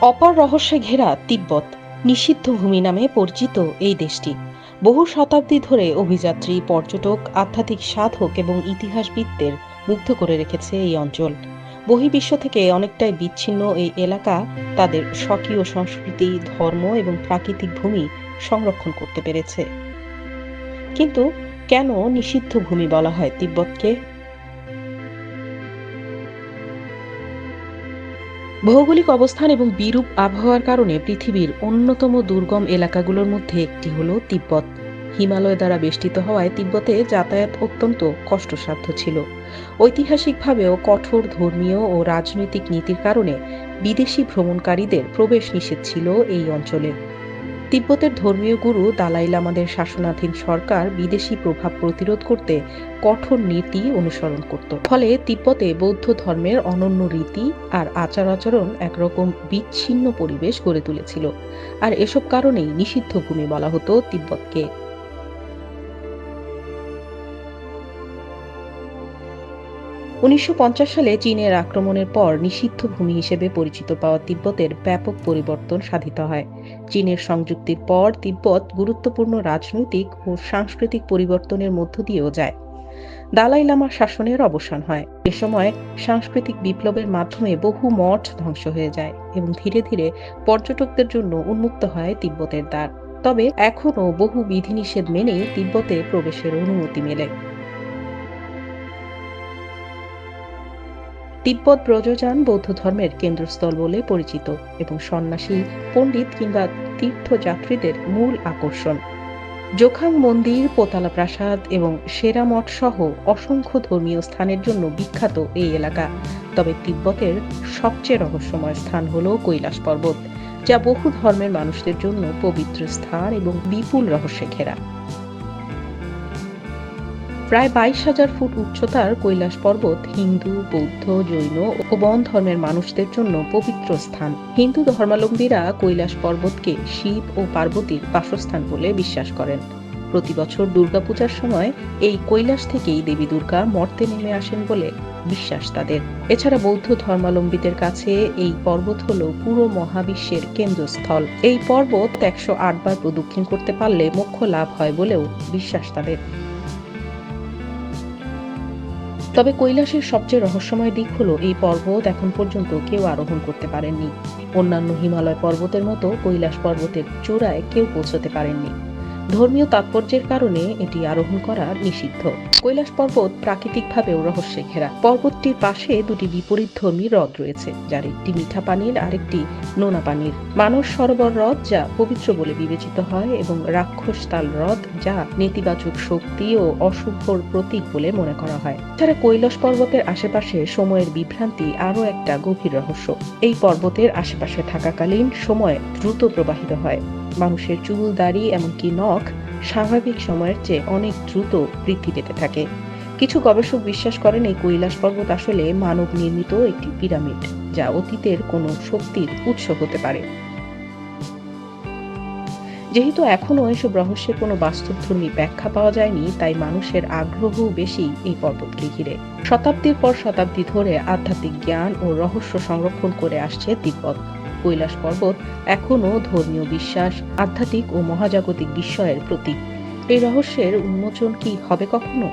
অপর রহস্যে ঘেরা তিব্বত নিষিদ্ধ ভূমি নামে পরিচিত এই দেশটি। বহু শতাব্দী ধরে অভিযাত্রী, পর্যটক, আধ্যাত্মিক সাধক এবং ইতিহাসবিদদের মুগ্ধ করে রেখেছে এই অঞ্চল। বহির্বিশ্ব থেকে অনেকটাই বিচ্ছিন্ন এই এলাকা তাদের স্বকীয় সংস্কৃতি, ধর্ম এবং প্রাকৃতিক ভূমি সংরক্ষণ করতে পেরেছে। কিন্তু কেন নিষিদ্ধ ভূমি বলা হয় তিব্বতকে? ভৌগোলিক অবস্থান এবং বিরূপ আবহাওয়ার কারণে পৃথিবীর অন্যতম দুর্গম এলাকাগুলোর মধ্যে একটি হল তিব্বত। হিমালয় দ্বারা বেষ্টিত হওয়ায় তিব্বতে যাতায়াত অত্যন্ত কষ্টসাধ্য ছিল। ঐতিহাসিকভাবেও কঠোর ধর্মীয় ও রাজনৈতিক নীতির কারণে বিদেশি ভ্রমণকারীদের প্রবেশ নিষেধ ছিল এই অঞ্চলে। তিব্বতের ধর্মীয় গুরু দালাই লামাদের শাসনাধীন সরকার বিদেশি প্রভাব প্রতিরোধ করতে কঠোর নীতি অনুসরণ করত। ফলে তিব্বতে বৌদ্ধ ধর্মের অনন্য রীতি আর আচার আচরণ একরকম বিচ্ছিন্ন পরিবেশ গড়ে তুলেছিল। আর এসব কারণেই নিষিদ্ধ ভূমি বলা হতো তিব্বতকে। উনিশশো পঞ্চাশ সালে চীনের আক্রমণের পর নিষিদ্ধ ভূমি হিসেবে পরিচিত পাওয়া তিব্বতের ব্যাপক পরিবর্তন সাধিত হয়। চীনের সংযুক্তির পর তিব্বত গুরুত্বপূর্ণ রাজনৈতিক ও সাংস্কৃতিক পরিবর্তনের মধ্য দিয়েও যায়। দালাই লামা শাসনের অবসান হয়। এ সময় সাংস্কৃতিক বিপ্লবের মাধ্যমে বহু মঠ ধ্বংস হয়ে যায় এবং ধীরে ধীরে পর্যটকদের জন্য উন্মুক্ত হয় তিব্বতের দ্বার। তবে এখনও বহু বিধিনিষেধ মেনেই তিব্বতে প্রবেশের অনুমতি মেলে। তিব্বত ব্রজযান বৌদ্ধ ধর্মের কেন্দ্রস্থল বলে পরিচিত এবং সন্ন্যাসী, পণ্ডিত কিংবা তীর্থযাত্রীদের মূল আকর্ষণ। জোখাং মন্দির, পোতালা প্রাসাদ এবং সেরা মঠ সহ অসংখ্য ধর্মীয় স্থানের জন্য বিখ্যাত এই এলাকা। তবে তিব্বতের সবচেয়ে রহস্যময় স্থান হল কৈলাস পর্বত, যা বহু ধর্মের মানুষদের জন্য পবিত্র স্থান এবং বিপুল রহস্যে ঘেরা। প্রায় বাইশ হাজার ফুট উচ্চতার কৈলাস পর্বত হিন্দু, বৌদ্ধ, জৈন ও বন ধর্মের মানুষদের জন্য পবিত্র স্থান। হিন্দু ধর্মাবলম্বীরা কৈলাস পর্বতকে শিব ও পার্বতীর বাসস্থান বলে বিশ্বাস করেন। প্রতি বছর দুর্গাপূজার সময় এই কৈলাস থেকেই দেবী দুর্গা মর্তে নেমে আসেন বলে বিশ্বাস তাদের। এছাড়া বৌদ্ধ ধর্মাবলম্বীদের কাছে এই পর্বত হল পুরো মহাবিশ্বের কেন্দ্রস্থল। এই পর্বত একশো বার প্রদক্ষিণ করতে পারলে মোক্ষ লাভ হয় বলেও বিশ্বাস তাদের। তবে কৈলাসের সবচেয়ে রহস্যময় দিক হলো এই পর্বত এখন পর্যন্ত কেউ আরোহণ করতে পারেননি। অন্যান্য হিমালয় পর্বতের মতো কৈলাস পর্বতের চূড়ায় কেউ পৌঁছতে পারেননি। ধর্মীয় তাৎপর্যের কারণে এটি আরোহণ করা নিষিদ্ধ। কৈলাস পর্বত প্রাকৃতিকভাবেও রহস্যে ঘেরা পর্বতটির পাশে দুটি বিপরীত ধর্মী হ্রদ রয়েছে, যার একটি মিঠা পানির আরেকটি নোনা পানির। মানস সরোবর হ্রদ যা পবিত্র বলে বিবেচিত হয় এবং রাক্ষস তাল হ্রদ যা নেতিবাচক শক্তি ও অশুভর প্রতীক বলে মনে করা হয়। এছাড়া কৈলাস পর্বতের আশেপাশে সময়ের বিভ্রান্তি আরও একটা গভীর রহস্য। এই পর্বতের আশেপাশে থাকাকালীন সময় দ্রুত প্রবাহিত হয়। মানুষের চুল, দাড়ি, এমনকি নখ স্বাভাবিক সময়ের চেয়ে অনেক দ্রুত বৃদ্ধি পেতে থাকে। কিছু গবেষক বিশ্বাস করেন এই কৈলাস পর্বত আসলে মানব নির্মিত একটি পিরামিড, যা অতীতের কোনো শক্তির উৎস হতে পারে। যেহেতু এখনও এসব রহস্যের কোনো বাস্তবধর্মী ব্যাখ্যা পাওয়া যায়নি, তাই মানুষের আগ্রহ বেশি এই পর্বতকে ঘিরে। শতাব্দীর পর শতাব্দী ধরে আধ্যাত্মিক জ্ঞান ও রহস্য সংরক্ষণ করে আসছে তিব্বত। কৈলাস পর্বত এখনও ধর্মীয় বিশ্বাস, আধ্যাত্মিক ও মহাজাগতিক বিস্ময়ের প্রতীক। এই রহস্যের উন্মোচন কি হবে কখনো?